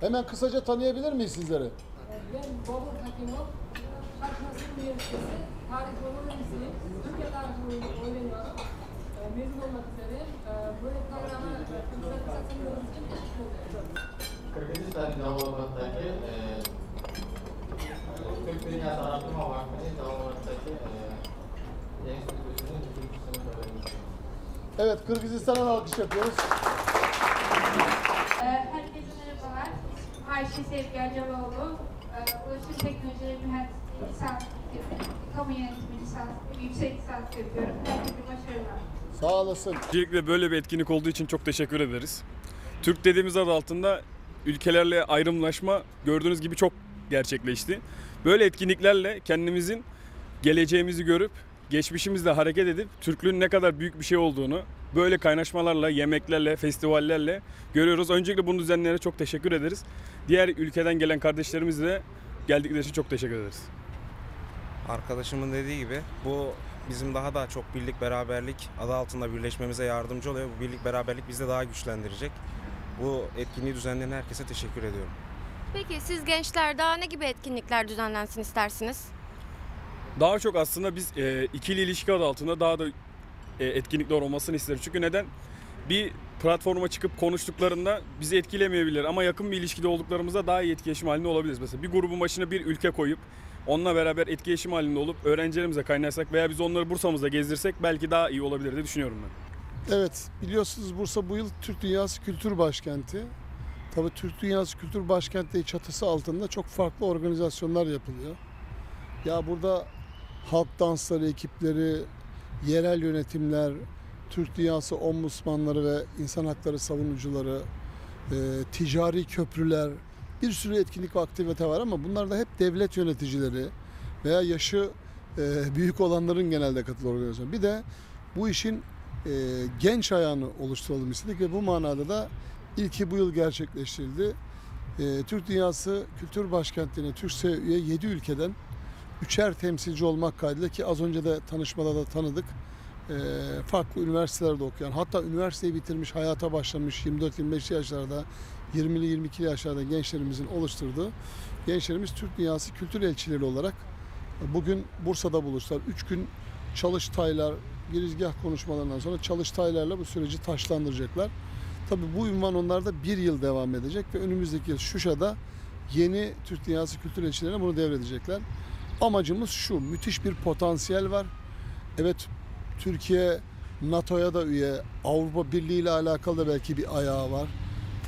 Hemen kısaca tanıyabilir miyiz sizleri? Ben Bobur Hakimov, Karşılaştırma Üniversitesi Tarih Bölümü Mühendisiyim. Türkiye tarihi öğreniyorum. Ee, Mezun olmak üzereyim. Ee, Böyle programa e, bize katılımlarınız için teşekkür ederim. Kırgızistan Cumhurbaşkanı'ndaki e, Türk Dünyası Araştırma Vakfı'nın e, enstitüsünün ikinci sınıf öğrencisiyim. Evet Kırgızistan'a alkış yapıyoruz. Ee, Herkese. Ayşe Sevgi Acaloğlu. Ee, Ulaşım Teknolojileri Mühendisliği lisans. Kamu yönetimi lisans, yüksek lisans yapıyorum. Herkese başarılar. Sağ olasın. Öncelikle böyle bir etkinlik olduğu için çok teşekkür ederiz. Türk dediğimiz adı altında ülkelerle ayrımlaşma gördüğünüz gibi çok gerçekleşti. Böyle etkinliklerle kendimizin geleceğimizi görüp geçmişimizle hareket edip Türklüğün ne kadar büyük bir şey olduğunu böyle kaynaşmalarla, yemeklerle, festivallerle görüyoruz. Öncelikle bunu düzenleyene çok teşekkür ederiz. Diğer ülkeden gelen kardeşlerimize de geldikleri için çok teşekkür ederiz. Arkadaşımın dediği gibi bu bizim daha da çok birlik beraberlik adı altında birleşmemize yardımcı oluyor. Bu birlik beraberlik bizi de daha güçlendirecek. Bu etkinliği düzenleyen herkese teşekkür ediyorum. Peki siz gençler daha ne gibi etkinlikler düzenlensin istersiniz? Daha çok aslında biz e, ikili ilişki adı altında daha da e, etkinlikler olmasını isteriz. Çünkü neden? Bir platforma çıkıp konuştuklarında bizi etkilemeyebilir ama yakın bir ilişkide olduklarımızda daha iyi etkileşim halinde olabiliriz. Mesela bir grubun başına bir ülke koyup onunla beraber etkileşim halinde olup öğrencilerimize kaynaşsak veya biz onları Bursa'mızda gezdirsek belki daha iyi olabilir diye düşünüyorum ben. Evet biliyorsunuz Bursa bu yıl Türk Dünyası Kültür Başkenti. Tabii Türk Dünyası Kültür Başkenti çatısı altında çok farklı organizasyonlar yapılıyor. Ya burada halk dansları ekipleri, yerel yönetimler, Türk Dünyası ombudsmanları ve insan hakları savunucuları, e, ticari köprüler, bir sürü etkinlik ve aktivite var ama bunlar da hep devlet yöneticileri veya yaşı e, büyük olanların genelde katıldığı organizasyon. Bir de bu işin e, genç ayağını oluşturalım istedik ve bu manada da ilki bu yıl gerçekleştirildi. E, Türk Dünyası Kültür Başkenti'ne TÜRKSE üye 7 ülkeden üçer temsilci olmak kaydıyla ki az önce de tanışmada da tanıdık. E, farklı üniversitelerde okuyan hatta üniversiteyi bitirmiş hayata başlamış 24-25 yaşlarda 20'li 22 yaşlarda gençlerimizin oluşturduğu gençlerimiz Türk Dünyası Kültür Elçileri olarak bugün Bursa'da buluştular. 3 gün çalıştaylar, girizgah konuşmalarından sonra çalıştaylarla bu süreci taşlandıracaklar. Tabii bu ünvan onlarda bir yıl devam edecek ve önümüzdeki yıl Şuşa'da yeni Türk Dünyası Kültür Elçilerine bunu devredecekler. Amacımız şu, müthiş bir potansiyel var. Evet Türkiye NATO'ya da üye, Avrupa Birliği ile alakalı da belki bir ayağı var.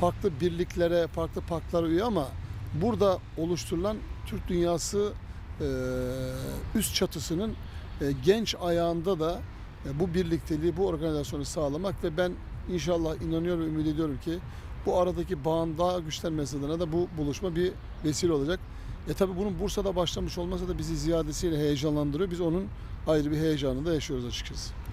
Farklı birliklere, farklı paktlara üye ama burada oluşturulan Türk Dünyası e, üst çatısının e, genç ayağında da e, bu birlikteliği, bu organizasyonu sağlamak ve ben inşallah inanıyorum, ümit ediyorum ki bu aradaki bağın daha güçlenmesi adına da bu buluşma bir vesile olacak. E tabi bunun Bursa'da başlamış olması da bizi ziyadesiyle heyecanlandırıyor. Biz onun ayrı bir heyecanını da yaşıyoruz açıkçası.